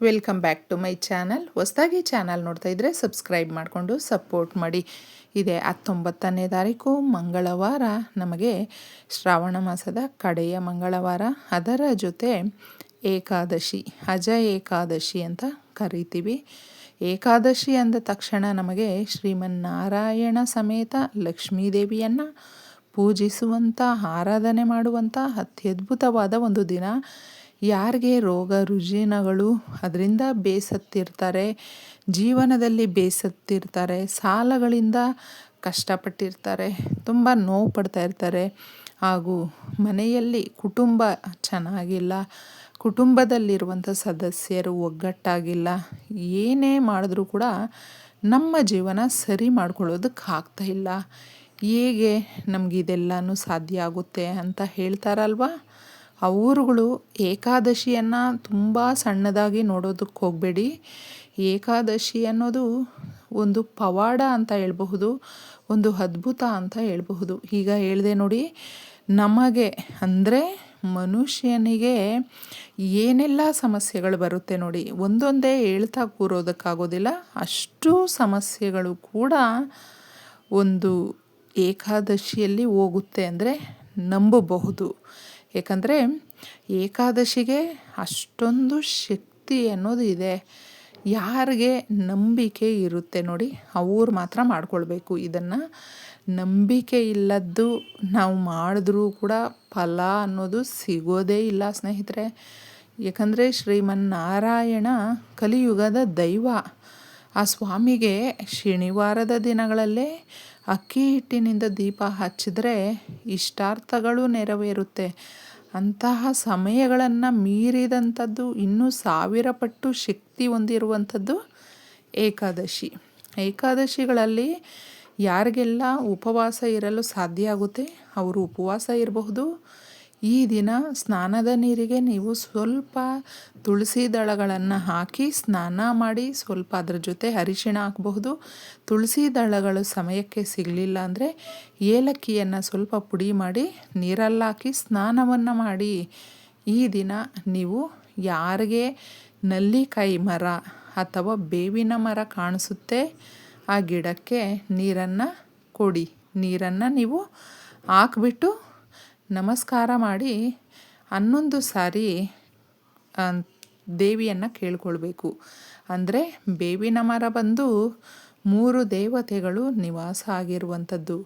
Welcome back to my channel. ಹೊಸದಾಗಿ channel ನೋಡ್ತಾ ಇದ್ದರೆ ಸಬ್ಸ್ಕ್ರೈಬ್ ಮಾಡಿಕೊಂಡು ಸಪೋರ್ಟ್ ಮಾಡಿ. ಇದೆ ಹತ್ತೊಂಬತ್ತನೇ ತಾರೀಕು, ಮಂಗಳವಾರ. ನಮಗೆ ಶ್ರಾವಣ ಮಾಸದ ಕಡೆಯ ಮಂಗಳವಾರ. ಅದರ ಜೊತೆ ಏಕಾದಶಿ, ಅಜ ಏಕಾದಶಿ ಅಂತ ಕರಿತೀವಿ. ಏಕಾದಶಿ ಅಂದ ತಕ್ಷಣ ನಮಗೆ ಶ್ರೀಮನ್ನಾರಾಯಣ ಸಮೇತ ಲಕ್ಷ್ಮೀದೇವಿಯನ್ನು ಪೂಜಿಸುವಂಥ ಆರಾಧನೆ ಮಾಡುವಂಥ ಅತ್ಯದ್ಭುತವಾದ ಒಂದು ದಿನ. ಯಾರಿಗೆ ರೋಗ, ರುಜಿನಗಳು ಅದರಿಂದ ಬೇಸತ್ತಿರ್ತಾರೆ, ಜೀವನದಲ್ಲಿ ಬೇಸತ್ತಿರ್ತಾರೆ, ಸಾಲಗಳಿಂದ ಕಷ್ಟಪಟ್ಟಿರ್ತಾರೆ, ತುಂಬ ನೋವು ಪಡ್ತಾ ಇರ್ತಾರೆ ಹಾಗೂ ಮನೆಯಲ್ಲಿ ಕುಟುಂಬ ಚೆನ್ನಾಗಿಲ್ಲ, ಕುಟುಂಬದಲ್ಲಿರುವಂಥ ಸದಸ್ಯರು ಒಗ್ಗಟ್ಟಾಗಿಲ್ಲ, ಏನೇ ಮಾಡಿದ್ರೂ ಕೂಡ ನಮ್ಮ ಜೀವನ ಸರಿ ಮಾಡ್ಕೊಳ್ಳೋದಕ್ಕೆ ಆಗ್ತಾ ಇಲ್ಲ. ಹೇಗೆ ನಮಗಿದೆಲ್ಲನೂ ಸಾಧ್ಯ ಆಗುತ್ತೆ ಅಂತ ಹೇಳ್ತಾರಲ್ವ? ಅವರುಗಳು ಏಕಾದಶಿಯನ್ನು ತುಂಬ ಸಣ್ಣದಾಗಿ ನೋಡೋದಕ್ಕೆ ಹೋಗಬೇಡಿ. ಏಕಾದಶಿ ಅನ್ನೋದು ಒಂದು ಪವಾಡ ಅಂತ ಹೇಳಬಹುದು, ಒಂದು ಅದ್ಭುತ ಅಂತ ಹೇಳಬಹುದು. ಈಗ ಹೇಳಿದೆ ನೋಡಿ, ನಮಗೆ ಅಂದರೆ ಮನುಷ್ಯನಿಗೆ ಏನೆಲ್ಲ ಸಮಸ್ಯೆಗಳು ಬರುತ್ತೆ ನೋಡಿ, ಒಂದೊಂದೇ ಹೇಳ್ತಾ ಕೂರೋದಕ್ಕಾಗೋದಿಲ್ಲ, ಅಷ್ಟು ಸಮಸ್ಯೆಗಳು ಕೂಡ ಒಂದು ಏಕಾದಶಿಯಲ್ಲಿ ಹೋಗುತ್ತೆ ಅಂದರೆ ನಂಬಬಹುದು. ಏಕೆಂದರೆ ಏಕಾದಶಿಗೆ ಅಷ್ಟೊಂದು ಶಕ್ತಿ ಅನ್ನೋದು ಇದೆ. ಯಾರಿಗೆ ನಂಬಿಕೆ ಇರುತ್ತೆ ನೋಡಿ, ಅವ್ರು ಮಾತ್ರ ಮಾಡ್ಕೊಳ್ಬೇಕು. ಇದನ್ನು ನಂಬಿಕೆ ಇಲ್ಲದ್ದು ನಾವು ಮಾಡಿದ್ರೂ ಕೂಡ ಫಲ ಅನ್ನೋದು ಸಿಗೋದೇ ಇಲ್ಲ ಸ್ನೇಹಿತರೆ. ಏಕೆಂದರೆ ಶ್ರೀಮನ್ನಾರಾಯಣ ಕಲಿಯುಗದ ದೈವ. ಆ ಸ್ವಾಮಿಗೆ ಶನಿವಾರದ ದಿನಗಳಲ್ಲೇ ಅಕ್ಕಿ ಹಿಟ್ಟಿನಿಂದ ದೀಪ ಹಚ್ಚಿದ್ರೆ ಇಷ್ಟಾರ್ಥಗಳು ನೆರವೇರುತ್ತೆ. ಅಂತಹ ಸಮಯಗಳನ್ನು ಮೀರಿದಂಥದ್ದು, ಇನ್ನೂ ಸಾವಿರ ಪಟ್ಟು ಶಕ್ತಿ ಹೊಂದಿರುವಂಥದ್ದು ಏಕಾದಶಿ. ಏಕಾದಶಿಗಳಲ್ಲಿ ಯಾರಿಗೆಲ್ಲ ಉಪವಾಸ ಇರಲು ಸಾಧ್ಯ ಆಗುತ್ತೆ? ಅವರು ಉಪವಾಸ ಇರಬಹುದು ಈ ದಿನ ಸ್ನಾನದ ನೀರಿಗೆ ನೀವು ಸ್ವಲ್ಪ ತುಳಸಿ ದಳಗಳನ್ನು ಹಾಕಿ ಸ್ನಾನ ಮಾಡಿ ಸ್ವಲ್ಪ ಅದರ ಜೊತೆ ಅರಿಶಿಣ ಹಾಕಬಹುದು. ತುಳಸಿ ದಳಗಳು ಸಮಯಕ್ಕೆ ಸಿಗಲಿಲ್ಲ ಅಂದರೆ ಏಲಕ್ಕಿಯನ್ನು ಸ್ವಲ್ಪ ಪುಡಿ ಮಾಡಿ ನೀರಲ್ಲಿ ಹಾಕಿ ಸ್ನಾನವನ್ನು ಮಾಡಿ. ಈ ದಿನ ನೀವು ಯಾರಿಗೆ ನಲ್ಲಿಕಾಯಿ ಮರ ಅಥವಾ ಬೇವಿನ ಮರ ಕಾಣಿಸುತ್ತೆ ಆ ಗಿಡಕ್ಕೆ ನೀರನ್ನು ಕೊಡಿ. ನೀರನ್ನು ನೀವು ಹಾಕ್ಬಿಟ್ಟು ನಮಸ್ಕಾರ ಮಾಡಿ ಹನ್ನೊಂದು ಸಾರಿ ದೇವಿಯನ್ನು ಕೇಳ್ಕೊಳ್ಬೇಕು. ಅಂದರೆ ಬೇವಿನ ಮರ ಬಂದು ಮೂರು ದೇವತೆಗಳು ನಿವಾಸ ಆಗಿರುವಂಥದ್ದು.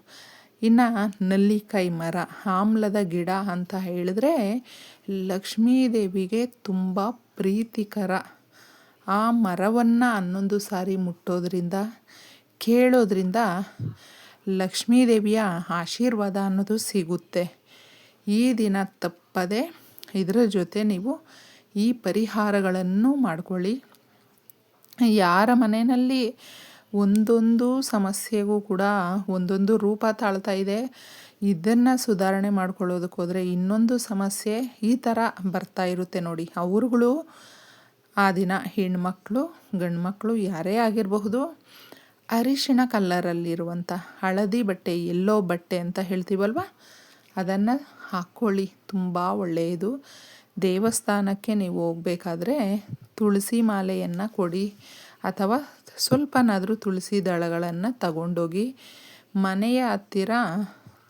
ಇನ್ನು ನಲ್ಲಿಕಾಯಿ ಮರ, ಆಮ್ಲದ ಗಿಡ ಅಂತ ಹೇಳಿದ್ರೆ ಲಕ್ಷ್ಮೀದೇವಿಗೆ ತುಂಬ ಪ್ರೀತಿಕರ. ಆ ಮರವನ್ನು ಹನ್ನೊಂದು ಸಾರಿ ಮುಟ್ಟೋದ್ರಿಂದ, ಕೇಳೋದ್ರಿಂದ ಲಕ್ಷ್ಮೀದೇವಿಯ ಆಶೀರ್ವಾದ ಅನ್ನೋದು ಸಿಗುತ್ತೆ. ಈ ದಿನ ತಪ್ಪದೆ ಇದರ ಜೊತೆ ನೀವು ಈ ಪರಿಹಾರಗಳನ್ನು ಮಾಡ್ಕೊಳ್ಳಿ. ಯಾರ ಮನೆಯಲ್ಲಿ ಒಂದೊಂದು ಸಮಸ್ಯೆಗೂ ಕೂಡ ಒಂದೊಂದು ರೂಪ ತಾಳ್ತಾ ಇದೆ, ಇದನ್ನು ಸುಧಾರಣೆ ಮಾಡ್ಕೊಳ್ಳೋದಕ್ಕೋದ್ರೆ ಇನ್ನೊಂದು ಸಮಸ್ಯೆ ಈ ಥರ ಬರ್ತಾ ಇರುತ್ತೆ ನೋಡಿ. ಅವ್ರುಗಳು ಆ ದಿನ ಹೆಣ್ಮಕ್ಳು, ಗಂಡ್ಮಕ್ಳು ಯಾರೇ ಆಗಿರಬಹುದು, ಅರಿಶಿಣ ಕಲ್ಲರಲ್ಲಿರುವಂಥ ಹಳದಿ ಬಟ್ಟೆ ಎಲ್ಲೋ ಬಟ್ಟೆ ಅಂತ ಹೇಳ್ತೀವಲ್ವ? ಅದನ್ನು ಹಾಕ್ಕೊಳ್ಳಿ ತುಂಬ ಒಳ್ಳೆಯದು. ದೇವಸ್ಥಾನಕ್ಕೆ ನೀವು ಹೋಗಬೇಕಾದ್ರೆ ತುಳಸಿ ಮಾಲೆಯನ್ನು ಕೊಡಿ. ಅಥವಾ ಸ್ವಲ್ಪನಾದರೂ ತುಳಸಿ ದಳಗಳನ್ನು ತಗೊಂಡೋಗಿ. ಮನೆಯ ಹತ್ತಿರ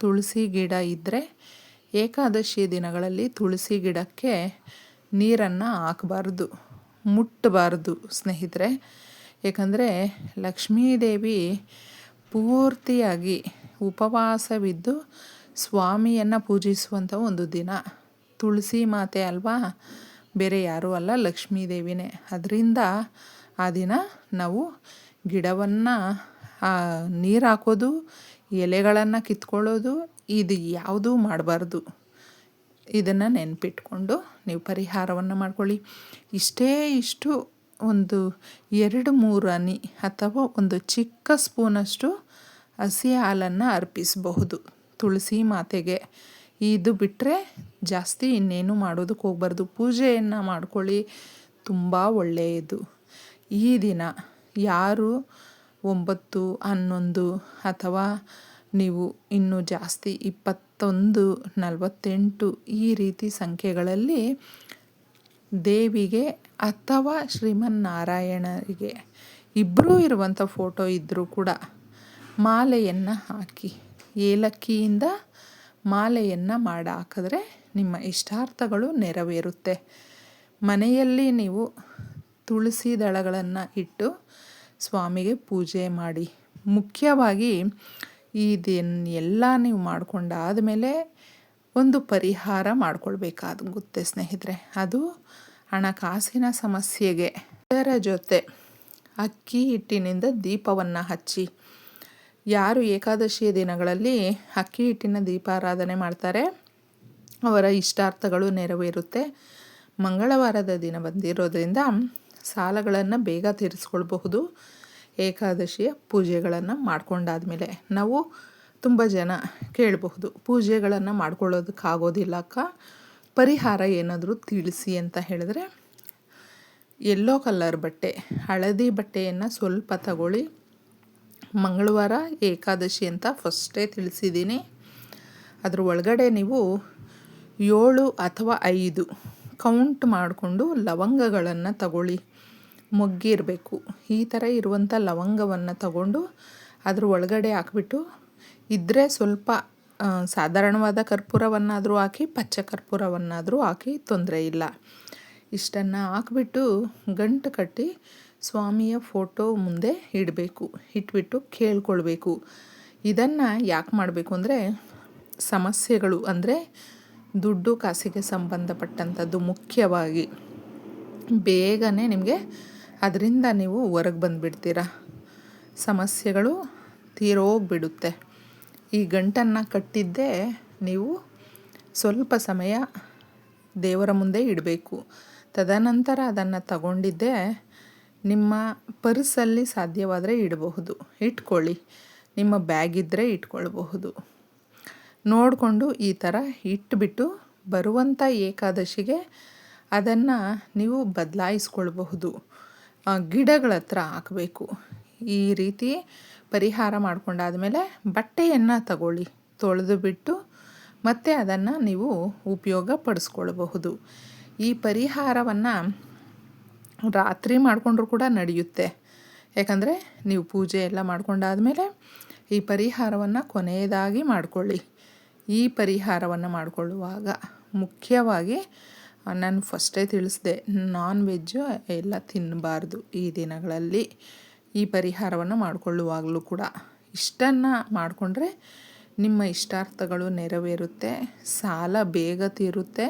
ತುಳಸಿ ಗಿಡ ಇದ್ದರೆ ಏಕಾದಶಿ ದಿನಗಳಲ್ಲಿ ತುಳಸಿ ಗಿಡಕ್ಕೆ ನೀರನ್ನು ಹಾಕಬಾರ್ದು. ಮುಟ್ಟಬಾರ್ದು ಸ್ನೇಹಿತರೆ. ಏಕೆಂದರೆ ಲಕ್ಷ್ಮೀದೇವಿ ಪೂರ್ತಿಯಾಗಿ ಉಪವಾಸವಿದ್ದು ಸ್ವಾಮಿಯನ್ನು ಪೂಜಿಸುವಂಥ ಒಂದು ದಿನ. ತುಳಸಿ ಮಾತೆ ಅಲ್ವಾ? ಬೇರೆ ಯಾರೂ ಅಲ್ಲ ಲಕ್ಷ್ಮೀ ದೇವಿನೇ ಅದರಿಂದ ಆ ದಿನ ನಾವು ಗಿಡವನ್ನು ನೀರು ಹಾಕೋದು, ಎಲೆಗಳನ್ನು ಕಿತ್ಕೊಳ್ಳೋದು, ಇದು ಯಾವುದೂ ಮಾಡಬಾರ್ದು. ಇದನ್ನು ನೆನಪಿಟ್ಕೊಂಡು ನೀವು ಪರಿಹಾರವನ್ನು ಮಾಡ್ಕೊಳ್ಳಿ. ಇಷ್ಟೇ ಇಷ್ಟು ಒಂದು ಎರಡು ಮೂರು ಅನಿ ಅಥವಾ ಒಂದು ಚಿಕ್ಕ ಸ್ಪೂನಷ್ಟು ಹಸಿ ಹಾಲನ್ನು ಅರ್ಪಿಸಬಹುದು. ತುಳಸಿ ಮಾತೆಗೆ. ಇದು ಬಿಟ್ಟರೆ ಜಾಸ್ತಿ ಇನ್ನೇನು ಮಾಡೋದಕ್ಕೆ ಹೋಗ್ಬಾರ್ದು. ಪೂಜೆಯನ್ನು ಮಾಡ್ಕೊಳ್ಳಿ. ತುಂಬ ಒಳ್ಳೆಯದು. ಈ ದಿನ ಯಾರು ಒಂಬತ್ತು, ಹನ್ನೊಂದು ಅಥವಾ ನೀವು ಇನ್ನೂ ಜಾಸ್ತಿ ಇಪ್ಪತ್ತೊಂದು, ನಲವತ್ತೆಂಟು ಈ ರೀತಿ ಸಂಖ್ಯೆಗಳಲ್ಲಿ ದೇವಿಗೆ ಅಥವಾ ಶ್ರೀಮನ್ನಾರಾಯಣರಿಗೆ ಇಬ್ಬರೂ ಇರುವಂಥ ಫೋಟೋ ಇದ್ದರೂ ಕೂಡ ಮಾಲೆಯನ್ನು ಹಾಕಿ. ಏಲಕ್ಕಿಯಿಂದ ಮಾಲೆಯನ್ನು ಮಾಡಿ ಹಾಕಿದ್ರೆ ನಿಮ್ಮ ಇಷ್ಟಾರ್ಥಗಳು ನೆರವೇರುತ್ತೆ. ಮನೆಯಲ್ಲಿ ನೀವು ತುಳಸಿ ದಳಗಳನ್ನು ಇಟ್ಟು ಸ್ವಾಮಿಗೆ ಪೂಜೆ ಮಾಡಿ. ಮುಖ್ಯವಾಗಿ ಇದನ್ನೆಲ್ಲ ನೀವು ಮಾಡ್ಕೊಂಡಾದಮೇಲೆ ಒಂದು ಪರಿಹಾರ ಮಾಡ್ಕೊಳ್ಬೇಕಾಗುತ್ತೆ ಸ್ನೇಹಿತರೆ. ಅದು ಹಣಕಾಸಿನ ಸಮಸ್ಯೆಗೆ ಇದರ ಜೊತೆ ಅಕ್ಕಿ ಹಿಟ್ಟಿನಿಂದ ದೀಪವನ್ನು ಹಚ್ಚಿ. ಯಾರು ಏಕಾದಶಿಯ ದಿನಗಳಲ್ಲಿ ಅಕ್ಕಿ ಹಿಟ್ಟಿನ ದೀಪಾರಾಧನೆ ಮಾಡ್ತಾರೆ. ಅವರ ಇಷ್ಟಾರ್ಥಗಳು ನೆರವೇರುತ್ತೆ. ಮಂಗಳವಾರದ ದಿನ ಬಂದಿರೋದ್ರಿಂದ ಸಾಲಗಳನ್ನು ಬೇಗ ತೀರಿಸ್ಕೊಳ್ಬಹುದು. ಏಕಾದಶಿಯ ಪೂಜೆಗಳನ್ನು ಮಾಡ್ಕೊಂಡಾದ್ಮೇಲೆ ನಾವು ತುಂಬ ಜನ ಕೇಳಬಹುದು, ಪೂಜೆಗಳನ್ನು ಮಾಡ್ಕೊಳ್ಳೋದಕ್ಕಾಗೋದಿಲ್ಲ ಅಕ್ಕ? ಪರಿಹಾರ ಏನಾದರೂ ತಿಳಿಸಿ ಅಂತ ಹೇಳಿದ್ರೆ, ಎಲ್ಲೋ ಕಲರ್ ಬಟ್ಟೆ, ಹಳದಿ ಬಟ್ಟೆಯನ್ನು ಸ್ವಲ್ಪ ತಗೊಳ್ಳಿ. ಮಂಗಳವಾರ ಏಕಾದಶಿ ಅಂತ ಫಸ್ಟೇ ತಿಳಿಸಿದ್ದೀನಿ. ಅದ್ರ ಒಳಗಡೆ ನೀವು ಏಳು ಅಥವಾ ಐದು ಕೌಂಟ್ ಮಾಡಿಕೊಂಡು ಲವಂಗಗಳನ್ನು ತಗೊಳ್ಳಿ. ಮೊಗ್ಗಿರಬೇಕು ಈ ಥರ ಇರುವಂಥ ಲವಂಗವನ್ನು ತಗೊಂಡು ಅದ್ರ ಒಳಗಡೆ ಹಾಕ್ಬಿಟ್ಟು ಇದ್ದರೆ ಸ್ವಲ್ಪ ಸಾಧಾರಣವಾದ ಕರ್ಪೂರವನ್ನಾದರೂ ಹಾಕಿ, ಪಚ್ಚ ಕರ್ಪೂರವನ್ನಾದರೂ ಹಾಕಿ ತೊಂದರೆ ಇಲ್ಲ. ಇಷ್ಟನ್ನು ಹಾಕ್ಬಿಟ್ಟು ಗಂಟು ಕಟ್ಟಿ ಸ್ವಾಮಿಯ ಫೋಟೋ ಮುಂದೆ ಇಡಬೇಕು, ಇಟ್ಬಿಟ್ಟು ಕೇಳ್ಕೊಳ್ಬೇಕು. ಇದನ್ನು ಯಾಕೆ ಮಾಡಬೇಕು ಅಂದರೆ, ಸಮಸ್ಯೆಗಳು ಅಂದರೆ ದುಡ್ಡು ಕಾಸಿಗೆ ಸಂಬಂಧಪಟ್ಟಂಥದ್ದು ಮುಖ್ಯವಾಗಿ. ಬೇಗನೆ ನಿಮಗೆ ಅದರಿಂದ ನೀವು ಹೊರಗೆ ಬಂದುಬಿಡ್ತೀರ. ಸಮಸ್ಯೆಗಳು ತೀರೋಗ್ಬಿಡುತ್ತೆ. ಈ ಗಂಟನ್ನು ಕಟ್ಟಿದ್ದೇ ನೀವು ಸ್ವಲ್ಪ ಸಮಯ ದೇವರ ಮುಂದೆ ಇಡಬೇಕು. ತದನಂತರ ಅದನ್ನು ತಗೊಂಡಿದ್ದೇ ನಿಮ್ಮ ಪರ್ಸಲ್ಲಿ ಸಾಧ್ಯವಾದರೆ ಇಡಬಹುದು. ಇಟ್ಕೊಳ್ಳಿ. ನಿಮ್ಮ ಬ್ಯಾಗ್ ಇದ್ದರೆ ಇಟ್ಕೊಳ್ಬಹುದು. ನೋಡಿಕೊಂಡು ಈ ಥರ ಇಟ್ಬಿಟ್ಟು ಬರುವಂಥ ಏಕಾದಶಿಗೆ ಅದನ್ನು ನೀವು ಬದಲಾಯಿಸ್ಕೊಳ್ಬಹುದು. ಗಿಡಗಳ ಹತ್ರ ಹಾಕಬೇಕು. ಈ ರೀತಿ ಪರಿಹಾರ ಮಾಡಿಕೊಂಡಾದಮೇಲೆ ಬಟ್ಟೆಯನ್ನು ತಗೊಳ್ಳಿ. ತೊಳೆದು ಬಿಟ್ಟು ಮತ್ತೆ ಅದನ್ನು ನೀವು ಉಪಯೋಗ ಪಡಿಸ್ಕೊಳ್ಬಹುದು. ಈ ಪರಿಹಾರವನ್ನು ರಾತ್ರಿ ಮಾಡಿಕೊಂಡ್ರು ಕೂಡ ನಡೆಯುತ್ತೆ. ಯಾಕಂದರೆ ನೀವು ಪೂಜೆ ಎಲ್ಲ ಮಾಡ್ಕೊಂಡಾದಮೇಲೆ ಈ ಪರಿಹಾರವನ್ನು ಕೊನೆಯದಾಗಿ ಮಾಡಿಕೊಳ್ಳಿ. ಈ ಪರಿಹಾರವನ್ನು ಮಾಡಿಕೊಳ್ಳುವಾಗ ಮುಖ್ಯವಾಗಿ ನಾನು ಫಸ್ಟೇ ತಿಳಿಸಿದೆ ನಾನ್ ವೆಜ್ಜು ಎಲ್ಲ ತಿನ್ನಬಾರ್ದು ಈ ದಿನಗಳಲ್ಲಿ. ಈ ಪರಿಹಾರವನ್ನು ಮಾಡಿಕೊಳ್ಳುವಾಗಲೂ ಕೂಡ. ಇಷ್ಟನ್ನು ಮಾಡಿಕೊಂಡ್ರೆ ನಿಮ್ಮ ಇಷ್ಟಾರ್ಥಗಳು ನೆರವೇರುತ್ತೆ, ಸಾಲ ಬೇಗ ತೀರುತ್ತೆ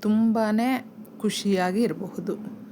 ತುಂಬಾ ಖುಷಿಯಾಗಿ ಇರಬಹುದು.